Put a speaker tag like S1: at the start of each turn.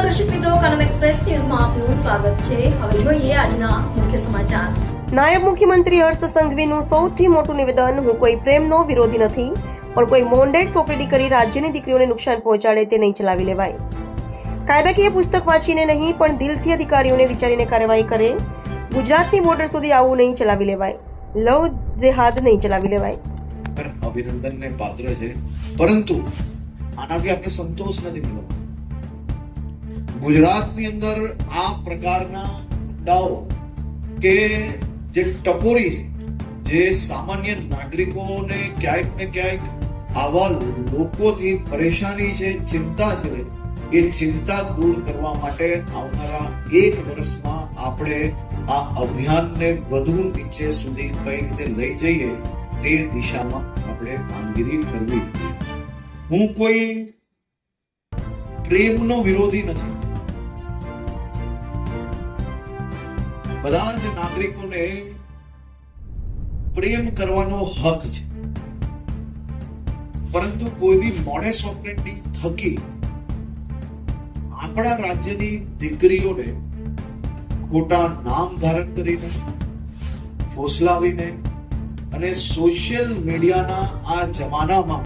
S1: નમસ્કાર દર્શક મિત્રો કનમ એક્સપ્રેસ ન્યૂઝમાં આપનું સ્વાગત છે. હવે જોઈએ આજના મુખ્ય સમાચાર.
S2: નાયબ મુખ્યમંત્રી હર્ષ સંઘવીનું સૌથી મોટું નિવેદન હું કોઈ પ્રેમનો વિરોધી નથી પણ કોઈ મોન્ડેડ સોપરેટી કરી રાજ્યની દીકરીઓને નુકસાન પહોંચાડે તે નહીં ચલાવી લેવાય. કાયદાકીય પુસ્તક વાંચીને નહીં પણ દિલથી અધિકારીઓને વિચારીને કાર્યવાહી કરે. ગુજરાતની બોર્ડર સુધી આવું નહીં ચલાવી લેવાય. લવ જેહાદ નહીં ચલાવી લેવાય.
S3: અભિનંદનને પાત્ર છે. પરંતુ આનાથી આપણે સંતોષ નથી મેળવવાનો. ગુજરાતની અંદર આ પ્રકારના ગુંડાઓ કે જે ટપોરી છે, જે સામાન્ય નાગરિકોને ક્યાંક ને ક્યાંક આવા લોકોથી પરેશાની છે, ચિંતા છે, એ ચિંતા દૂર કરવા માટે આવનારા એક વર્ષમાં આપણે આ અભિયાનને વધુ નીચે સુધી કઈ રીતે લઈ જઈએ તે દિશામાં આપણે કામગીરી કરવી. હું કોઈ પ્રેમનો વિરોધી નથી. બધા જ નાગરિકોને પ્રેમ કરવાનો હક છે. પરંતુ કોઈ બી મોડેસ ઓપરેન્ડી થકી આપણા રાજ્યની દીકરીઓને ખોટા નામ ધારણ કરીને, ફોસલાવીને અને સોશિયલ મીડિયાના આ જમાનામાં